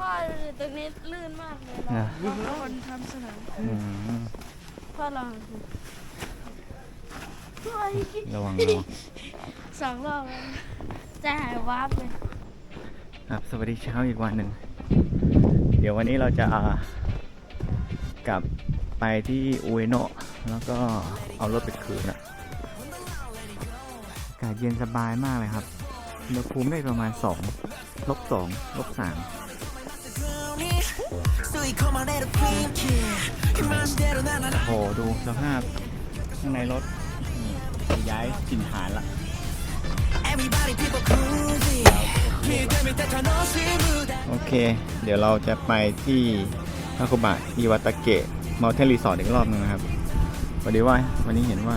พ่อตรงนี้ลื่นมากเลยอะเราคนทำสนามอืมพ่อลองดูเฮ้ยระวังระวังสองรอบแล้วใจะหายวาร์ปเลยครับสวัสดีเช้าอีกวันหนึ่ง เดี๋ยววันนี้เราจะกลับไปที่อุเอโนะแล้วก็เอารถไปคืนอะอากาศเย็นสบายมากเลยครับอุณหภูมิได้ประมาณ2ลบ2ลบ3 โอ้โหดูสภาพข้างในรถย้ายสินฐานละโอเค เดี๋ยวเราจะไปที่ทาคุบะอิวาตะเกะเมลเทนรีสอร์ทอีกรอบหนึ่งนะครับวันนี้ว่าวันนี้เห็นว่า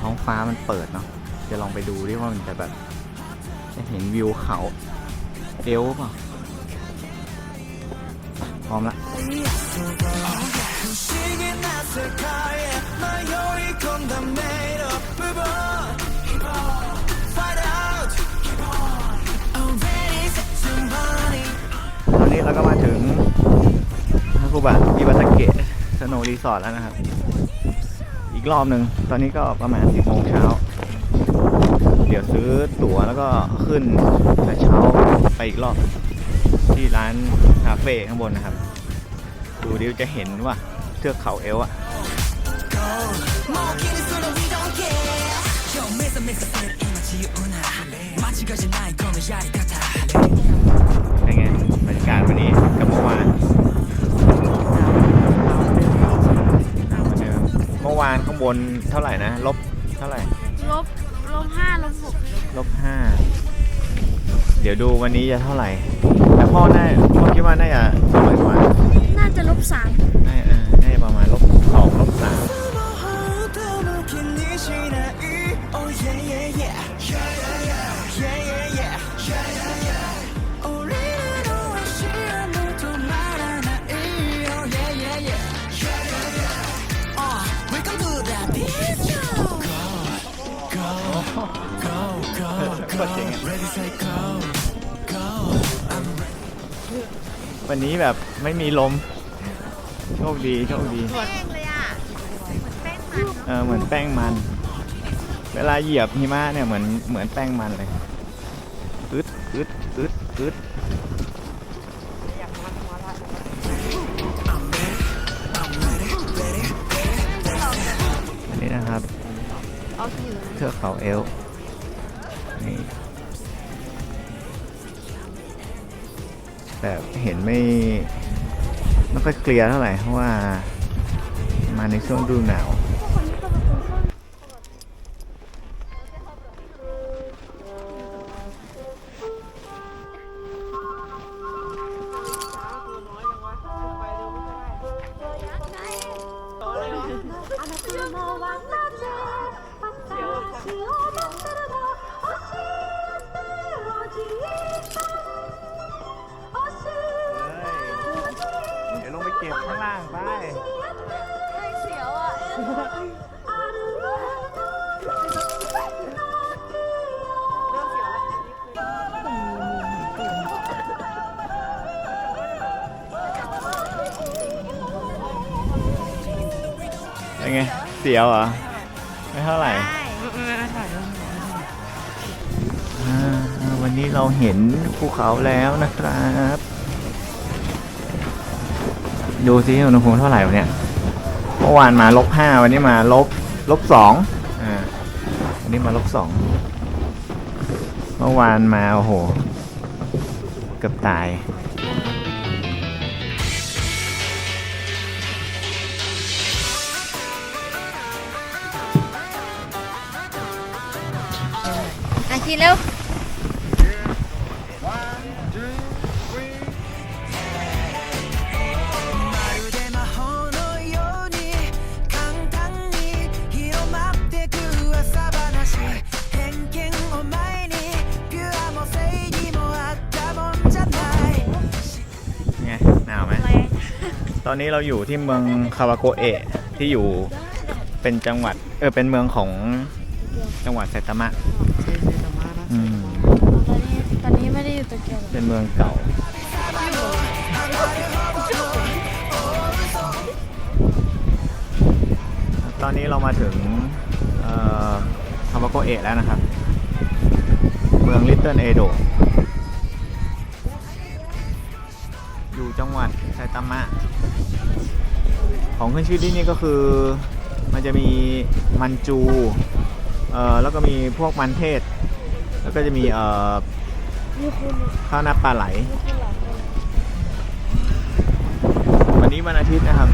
ท้องฟ้ามันเปิดเนาะจะลองไปดูดิว่ามันจะแบบ จะเห็นวิวเขาเอลป่ะ ร้อมละตอนนี้เราก็มาถึงฮาคุบะอิบาตะเกะสโนรีสอร์ทแล้วนะครับ อีกรอบหนึ่งตอนนี้ก็ประมาณ 10โมงเช้า เดี๋ยวซื้อตั๋วแล้วก็ขึ้นกระเช้าไปอีกรอบ ที่ร้านคาเฟ่ข้างบนนะครับ ดูดิวจะเห็นว่าเทือกเขาเอลอะเป็ไงบรรยากาศวันนี้กับเมื่อวานเมื่อวานข้างบนเท่าไหร่นะ ลบเท่าไหร่ลบลบห้าลบหกลบห้า เดี๋ยวดูวันนี้จะเท่าไหร่ แต่พ่อน่าพ่อคิดว่าน่าจะน้อยกว่าน่าจะลบสามน่าเออน่าจะประมาณลบสองลบสาม วันนี้แบบไม่มีลม โชคดีโชคดี แป้งเลยอะแป้งมันเออเหมือนแป้งมัน เวลาเหยียบหิมะเนี่ยเหมือนเหมือนแป้งมันเลยอึดอึดอึดอึดอันนี้นะครับเอาอยู่เทือกเขาเอลป์ แต่เห็นไม่ไม่ค่อยเคลียร์เท่าไหร่เพราะว่ามาในช่วงฤดูหนาว เป็นไง เสียวเหรอ ไม่เท่าไหร่อ่าวันนี้เราเห็นภูเขาแล้วนะครับ ดูซิอุณหภูมิเท่าไหร่วะเนี่ย เมื่อวานมาลบห้าวันนี้มาลบลบสองอ่าวันนี้มาลบสองเมื่อวานมาโอ้โห เกือบตาย อนนี้เราอยู่ที่เมืองคาวาโกเอะที่อยู่เป็นจังหวัดเออเป็นเมืองของจังหวัดไซตามะอืมตอนนี้ตอนนี้ไม่ได้อยู่โตเกียวเหรอเป็นเมืองเก่า ตอนนี้เรามาถึงเอ่อทาวาโกเอะแล้วนะครับ เมืองลิตเติ้ลเอโดอยู่จังหวัดไซตามะ ของขึ้นชื่อที่นี่ก็คือมันจะมีมันจูเอ่อแล้วก็มีพวกมันเทศ แล้วก็จะมีเอ่อข้าวหน้าปลาไหล วันนี้วันอาทิตย์นะครับ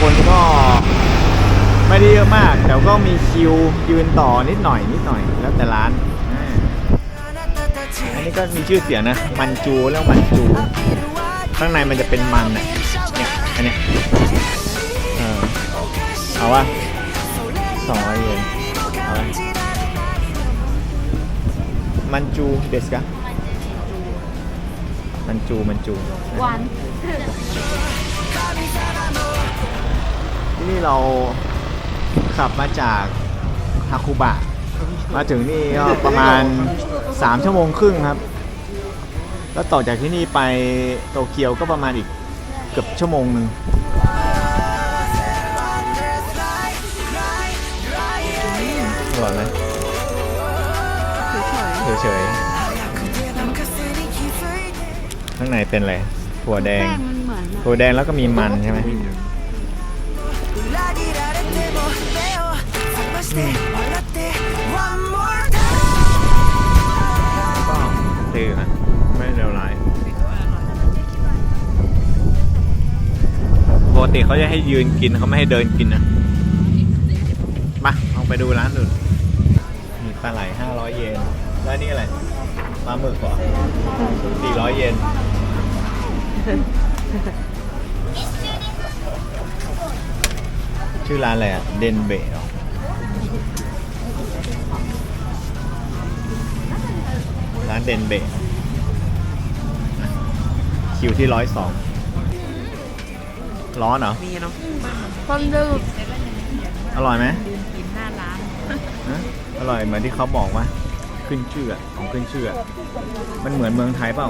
คนก็ไม่ได้เยอะมาก แต่ก็มีคิวยืนต่อนิดหน่อยนิดหน่อยแล้วแต่ร้าน อันนี้ก็มีชื่อเสียงนะ มันจูเรื่องมันจู ข้างในมันจะเป็นมันอะเนี่ย อันเนี้ยเออเอาวะสองร้อยเยนเอาวะมันจูเดสกะมันจูมันจูหวานที่นี่เราขับมาจากฮาคุบะ มาถึงนี่ก็ประมาณ 3 ชั่วโมงครึ่งครับ แล้วต่อจากที่นี่ไปโตเกียวก็ประมาณอีก เกือบชั่วโมงหนึ่งอร่อยไหมเฉยๆข้างในเป็นอะไรถั่วแดงแป้งมันเหมือนถั่วแดงแล้วก็มีมันใช่ไหม裏 ติเขาจะให้ยืนกินเขาไม่ให้เดินกินนะมาลองไปดูร้านอื่นมีปลาไหล500เยนแล้วนี่อะไรปลาหมึกเหรอ400เยนชื่อร้านอะไรอะ เดนเบะร้านเดนเบะคิวที่ร้อยสอง ร้อนเหรอ ความดื้อ อร่อยไหม กินหน้าร้าน ฮะอร่อยเหมือนที่เขาบอกว่าขึ้นชื่ออะของขึ้นชื่ออะมันเหมือนเมืองไทยเปล่า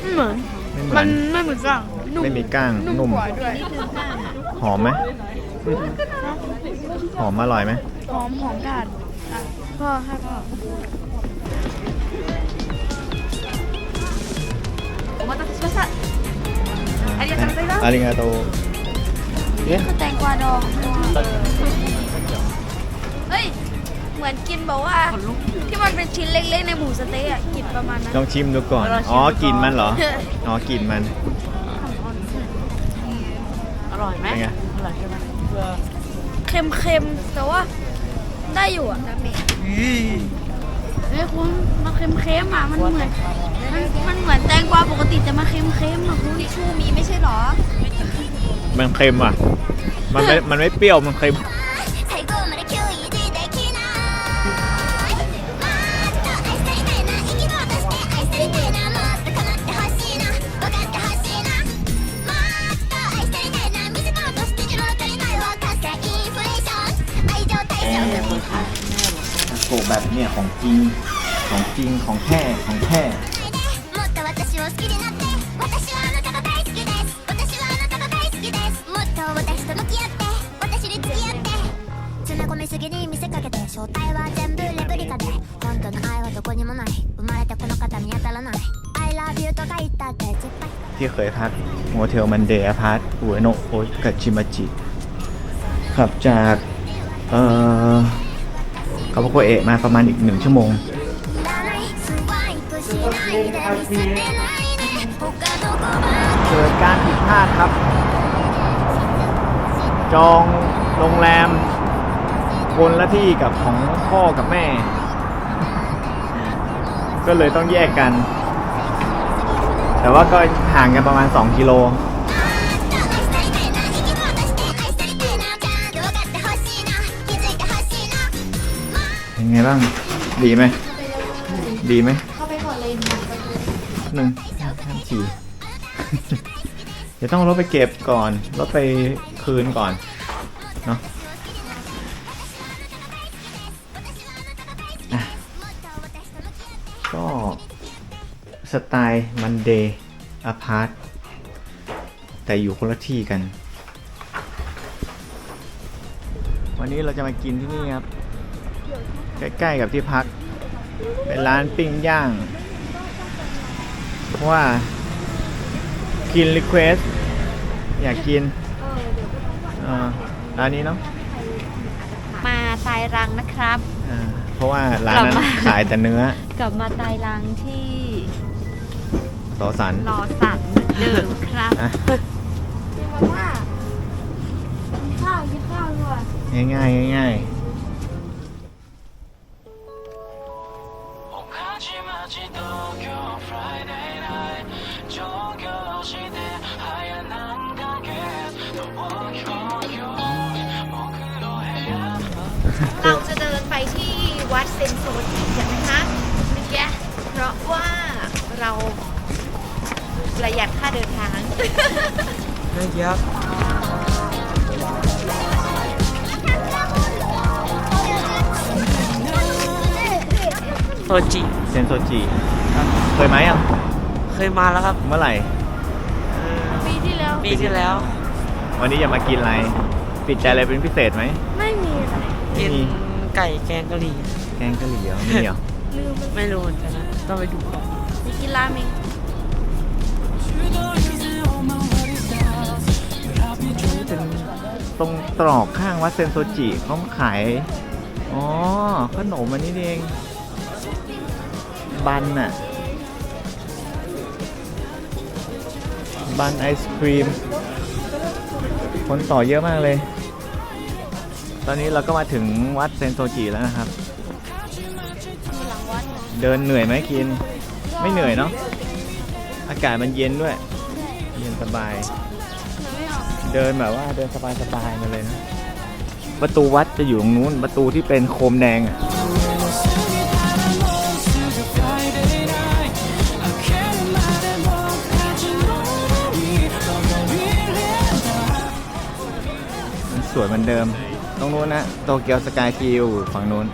ไม่เหมือน ไม่เหมื มั อน นไม่เหมือนกันนุ่ม ไม่มีก้าง นุ่ นุ่ ม ม กว่าด้วย หอมไหมหอมอร่อยไหม หอมหอมทานอ่ะพ่อให้พ่อお待たせしました ありがとうございます อาริงาโตเอ๊ะ คือแตงกวาดองเฮ้ย เหมือนกินแบบว่า ที่มันเป็นชิ้นเล็กๆในหมูสะเต๊ะอะกินประมาณนั้น ลองชิมดูก่อน อ๋อ กินมันเหรอ อ๋อ กินมัน อร่อยไหม เป็นไง อร่อยใช่ไหม เค็มๆ แต่ว่าได้อยู่อ่ะดาเมจเฮ้ยคุณมันเค็มๆอ่ะ มันเหมือน มันเหมือนแตงกวาปกติจะมาเค็มๆหรอกทิชชู่มีไม่ใช่หรอ มันเค็มอะ มันไม่ มันไม่เปรี้ยว มันเค็ม โกะแบบเนี่ยของจริง ของจริงของแท้ของแท้ เคยพักโมเทลมันเดย์พาร์ทอุเอโนโอกัชิมาจิขับจากเออกาบโกเอะมาประมาณอีกหนึ่งชั่วโมงเกิดการผิดพลาดครับ จองโรงแรมคนละที่กับของพ่อกับแม่ ก็เลยต้องแยกกัน แต่ว่าก็ห่างกันประมาณ 2 กิโลยังไงบ้าง ดีไหม ดีไหมหนึ่งห้าสี่เดี๋ยวต้องรถไปเก็บก่อน รถไปคืนก่อน สไตล์มันเดย์อพาร์ตแต่อยู่คนละที่กัน วันนี้เราจะมากินที่นี่ครับ ใกล้ๆกับที่พัก เป็นร้านปิ้งย่าง เพราะว่ากินรีเควสอยากกินอ่าร้านนี้เนาะมาตายรังนะครับอ่าเพราะว่าร้านนั้นกลับมาขายแต่เนื้อ กลับมาตายรังที่ รอสันรอสั่เหมือนเดิมครับกินข้าวกินข้าวด้วยง่ายง่ายง่ายเราจะเดินไปที่วัดเซนโซทีกันนะคะเมื่อกี้เพราะว่าเรา ประหยัดค่าเดินทางโซจิๆเซนโซจิเคยไหมอะเคยมาแล้วครับเมื่อไหร่ ปีที่แล้ว ปีที่แล้ว วันนี้จะมากินอะไรติดใจอะไรเป็นพิเศษไหม ไม่มีอะไรกินมีไก่แกงกะหรี่แกงกะหรี่เหรอมีเหรอ ลืมไปไม่รู้เหมือนกันนะต้องไปดูก่อนไปกินราเมง ตรงตรอกข้างวัดเซนโซจิเขาขาย อ๋อ ขนมอันนี้นี่เอง บันน่ะบันไอศครีม คนต่อเยอะมากเลย ตอนนี้เราก็มาถึงวัดเซนโซจิแล้วนะครับ เดินเหนื่อยไหมกิน ไม่เหนื่อยเนาะ อากาศมันเย็นด้วย เย็นสบาย เดินแบบว่าเดินสบายๆมาเลยนะประตูวัดจะอยู่ตรงนู้นประตูที่เป็นโคมแดงอะมันสวยเหมือนเดิม ตรงนู้นนะโตเกียวสกายคิวฝั่งนู้น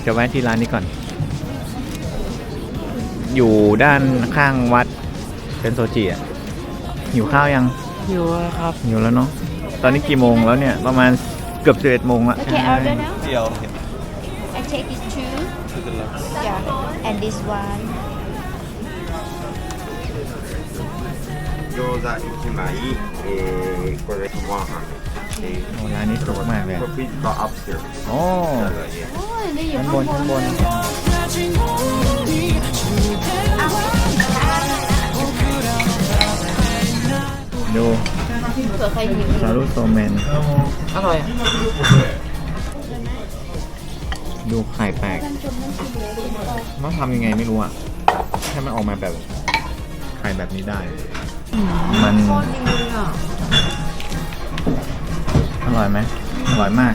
จะแวะที่ร้านนี้ก่อน อยู่ด้านข้างวัดเป็นโซจิอ่ะหิวข้าวยัง หิวแล้วครับ หิวแล้วเนาะ ตอนนี้กี่โมงแล้วเนี่ย ประมาณเกือบ11โมงละ Okay, order now. I take it two. Yeah, and this one. 餃子1枚、えー、これワンハンド、え โอ้ร้านนี้สวยมากเลยโอ้ So, yeah. โอ้ยได้อยู่ข้างบนข้างบน ดูเผื่อใครหิวซาลูโซเมน อร่อยอะดูไข่แปลกมันทำยังไงไม่รู้อะ ให้มันออกมาแบบ ไข่แบบนี้ได้ มัน ร่อยไหมอร่อยมาก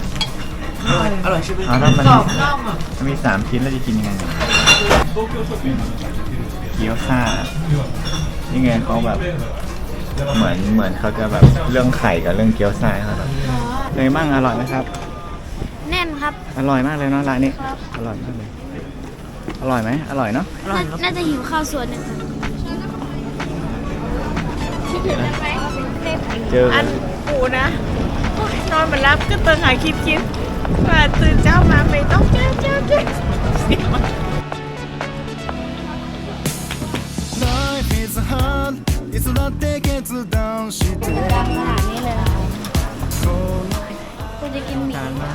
อร่อยอร่อยใช่ไหมอ้าวแล้วมันกรอบนอกอะมันมีสามชิ้นแล้วจะกินยังไงเนี่ยเกี๊ยวซ่านี่ไงเขาแบบ เหมือนเหมือนเขาจะแบบเรื่องไข่กับเรื่องเกี๊ยวซ่าเขาแบบเลยมั่งอร่อยไหมครับ แน่นครับ อร่อยมากเลยเนาะร้านนี้ อร่อยมากเลย อร่อยไหมอร่อยเนาะอร่อยน่าเนอะน่าจะหิวข้าวส่วนหนึ่งครับเจออันปูนะโอ๊ย นอนมารับก็เติงหาคิดคิดว่าตื่นเช้ามาไม่ต้องเจ้าเจ้าเจ้าเสียง Life is hard いつだって決断して ดังขนาดนี้เลยนะคุณจะกินหมี่ จานมา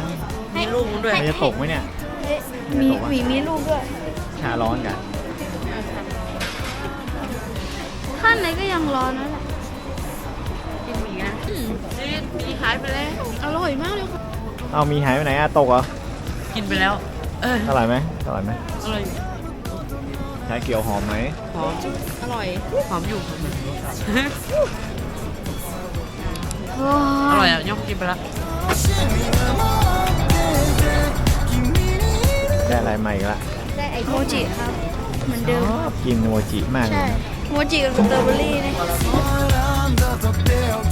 มีลูกมันด้วย มันจะตกไหมเนี่ย เอ๊ะหมีหมีมีลูกด้วย ชาร้อนกัน ข้างในก็ยังร้อนนั่นแหละ มีหายไปแล้ว อร่อยมากเลยค่ะเอามีหายไปไหนอะตกเหรอกินไปแล้ว เออ อร่อยไหมอร่อยไหมอร่อย ชาเขียวหอมไหมหอม อร่อย หอมอยู่อร่อยอะยกกินไปละได้อะไรใหม่ละได้ไอโมจิครับ เหมือนเดิมกินโมจิมากใช่โมจิกับสตรอเบอรี่เนี่ย All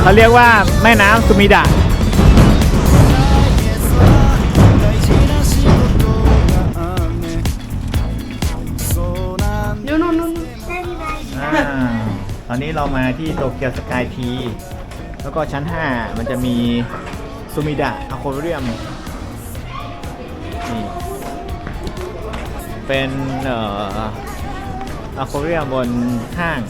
เขาเรียกว่าแม่น้ำสุมิดะนู่นนู่นนู่นอ่าตอนนี้เรามาที่โตเกียวสกายทีแล้วก็ชั้น 5 มันจะมีซูมิดะอะโคเรียมเป็นอ่ออะโคเรียมบนห้าง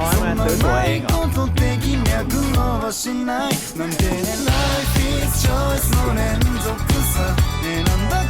เขาให้มาซื้อตั๋วเองเหรอ こと的脈伸ばしないなんてね Life is choice の連続さ選んだ数だ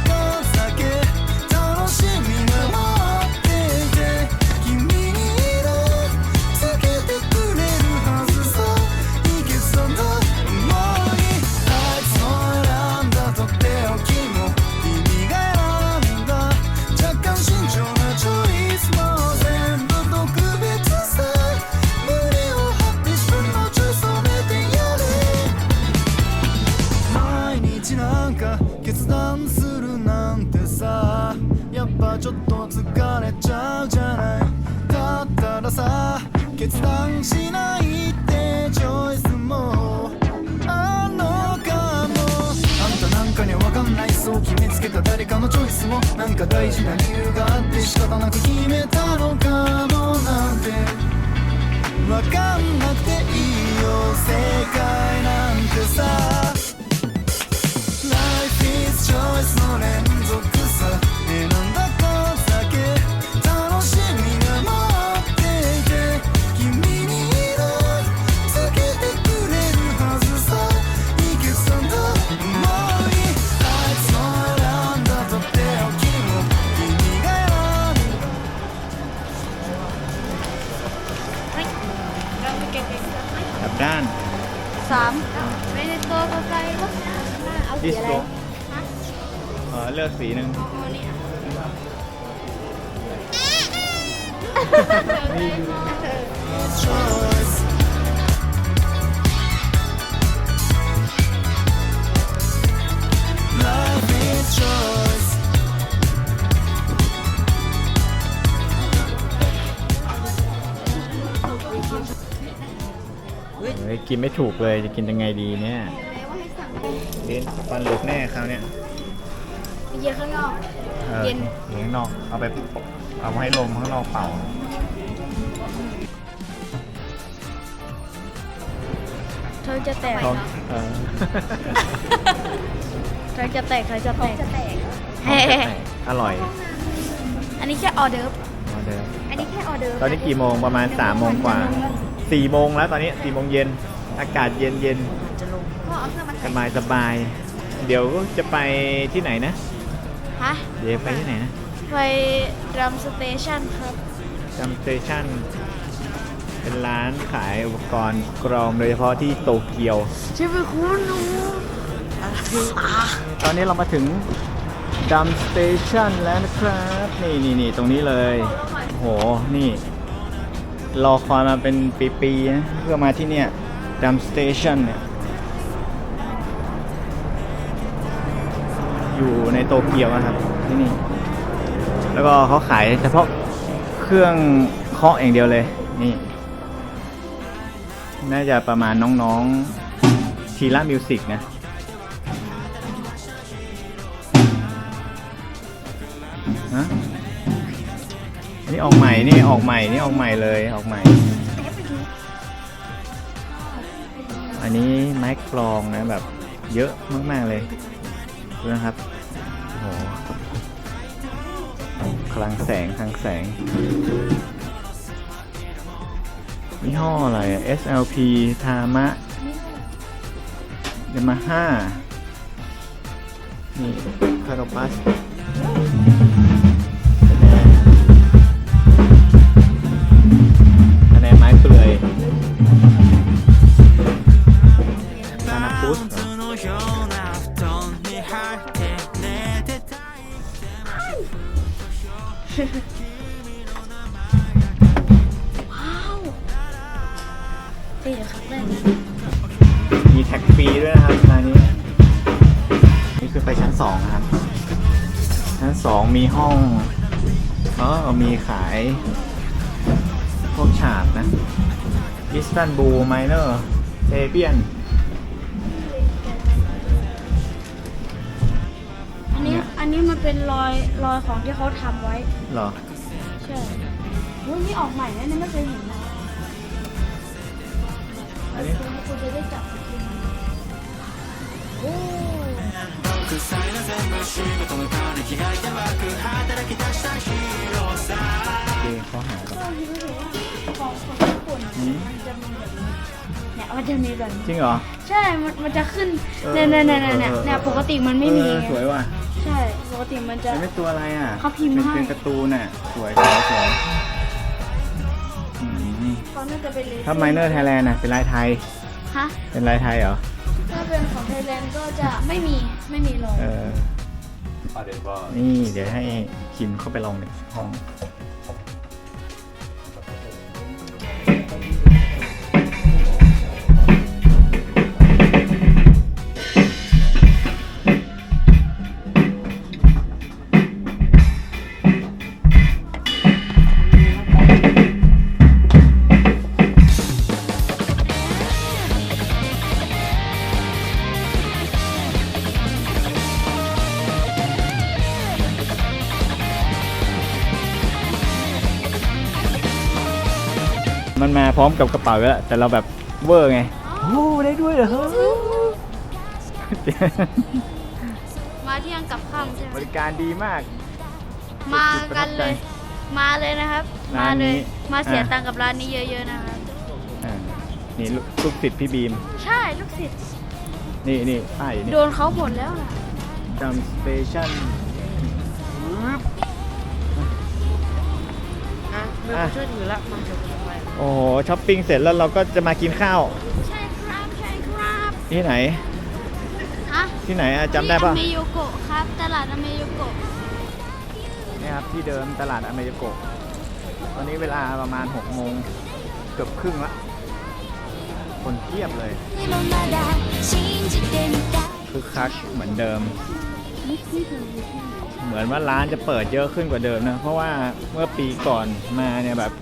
กินไม่ถูกเลยจะกินยังไงดีเนี่ยลิ้นฟันหลุดแน่คราวเนี้ยเย็นข้างนอกเออเย็นอยู่ข้างนอก เอาไปเอาให้ลมข้างนอกเป่า เธอจะแตกท้องเออเธอจะแตกเธอจะแตก จะแตกเฮ้อร่อยอันนี้แค่ออเดิร์ฟเอาเดิมอันนี้แค่ออเดอร์ตอนนี้กี่โมงประมาณ3ามโมงกว่า4ี่โมงแล้วตอนนี้4ี่โมงเย็น อากาศเย็นเย็นพ่อเอาเสื้อมาสใส่บายสบาย เดี๋ยวจะไปที่ไหนนะ ฮะ เดี๋ยวไปที่ไหนนะ ไปรัมสเตชันครับจัมสเตชันเป็นร้านขายอุปกรณ์กรองโดยเฉพาะที่โตเกียวชื่อไปคุณหนูตอนนี้เรามาถึงดัมสเตชันแล้วนะครับ นี่นี่นี่ตรงนี้เลยโหนี่ รอคอยมาเป็นปีๆนะเพื่อมาที่เนี่ย ดัมสเตชันเนี่ยอยู่ในโตเกียวนะครับที่นี่ แล้วก็เขาขายเฉพาะเครื่องเคาะอย่างเดียวเลยนี่ น่าจะประมาณน้องๆทีละมิวสิกนะฮะนนี้ออกใหม่นี่ออกใหม่นี่ออกใหม่เลยออกใหม่ นนี้ไม้กลองนะแบบเยอะมากๆเลยดูนะครับโอ้โหคลังแสงคลังแสงยี่ห้ออะไร SLP ทามะยามาฮ่านี่คาร์บัส ว้าวเจ๋งครับแม่มีแท็กฟรีด้วยนะครับงานนี้ นี่คือไปชั้นสองครับ ชั้นสองมีห้องอ๋อมีขาย พวกฉากนะอิสตันบูลไมเนอร์เซเบียน เป็นรอยรอยของที่เขาทำไว้ เหรอ ใช่อุ้ยนี่ออกใหม่แล้วเนี่ยไม่เคยเห็นนะอันนี้คุณคุณจะได้จับกินโอ้ โอเคเขาหาก่อนก็คิดว่าของคนญี่ปุ่นอืม มันจะมีแบบนี้เนี่ยมันจะมีแบบนี้จริงเหรอ ใช่ มันมันจะขึ้นเออเนี่ยเนี่ยเนี่ยเนี่ยเออเออเนี่ยปกติมันไม่มีเออไงสวยว่ะใช่ป กติมันจะ มันเป็นตัวอะไรอะเขาพิมพ์เป็นให้ เป็นการ์ตูนอะสวยสวยสวยอืมเขาน่าจะเป็นเลถ้าไมเนอร์ไทยแลนด์อะเป็นลายไทย ฮะเป็นลายไทยเหรอ ถ้าเป็นของไทยแลนด์ก็จะไม่มีไม่มีรอยเออนี่เดี๋ยวให้คิมเข้าไปลองในห้อง พร้อมกับกระเป๋าอยู่แล้วแต่เราแบบเวอร์ไงโอ้ได้ด้วยเหรอมาเที่ยงกับค่ำใช่ไหมบริการดีมาก มากันเลย มาเลยนะครับร้ามานนี้เลยมาเสียอะ ตังค์กับร้านนี้เยอะๆนะครับ อ่านี่ลูกลูกศิษย์พี่บีม ใช่ลูกศิษย์นี่นี่ป้ายอยู่นี่โดนเขาหมดแล้วล่ะจำสเตชัน ช่วยถือละมัะโอ้โหช้อปปิ้งเสร็จแล้วเราก็จะมากินข้าว ใช่ครับใช่ครับที่ไหนที่ไหนจำได้ปะอเมโยโกะครับ ตลาดอเมโยโกะนี่ครับ ที่เดิมตลาดอเมริโกะตอนนี้เวลาประมาณ6โมงเกือบครึ่งละ คนเทียบเลยคือคักเหมือนเดิม นี่คือ เหมือนว่าร้านจะเปิดเยอะขึ้นกว่าเดิมนะ เพราะว่าเมื่อปีก่อนมาเนี่ยแบบ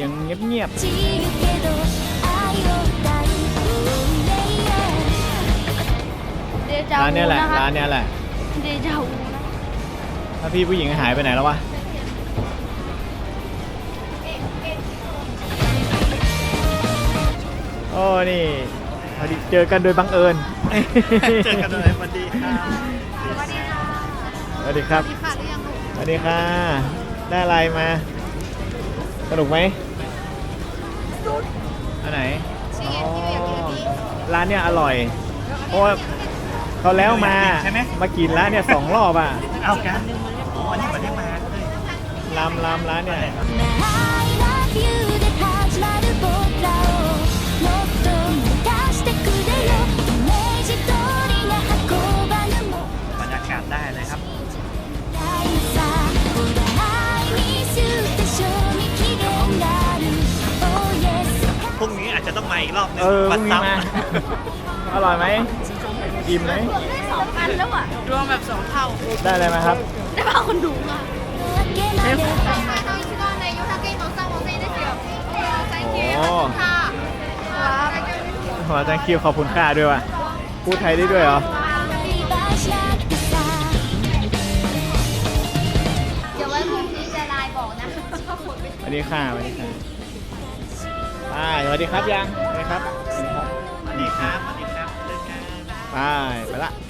ยังเงียบๆร้านเนี้ยแหละ ร้านเนี้ยแหละ เดจาวูนะถ้าพี่ผู้หญิงหายไปไหนแล้ววะ โอ้ นี่เจอกันโดยบังเอิญ เจอกันเลยสวัสดีค่ะ รับ สวัสดีครับสวัสดีค่ะ ได้อะไรมา สนุกไหมอันไหนอ๋อร้านเนี้ยอร่อย เพราะว่าเขาแล้วมามากินร้านเนี่ยสองรอบอะเอากันอ๋ออันนี้เหมือนได้มาเลยลำลำร้านเนี่ย I มาอีกรอบหนึงเออปัดวิ่งซับมาอร่อยไหมอิ่มไหมสองพันแล้วอะรวมแบบสองเท่า ได้อะไรมาครับได้ป่าคนดูมากโอ้ขอจังคิวขอบคุณค่าด้วยว่ะพูดไทยได้ด้วยเหรอเดี๋ยวไว้พรุ่งนี้จะไลน์บอกนะ อันนี้ค่าอันนี้ค่า ไปสวัสดีครับยังสวัสดีครับสวัสดีครับำสวัสดีครับสวัสดีครับเจอกันไปไปละ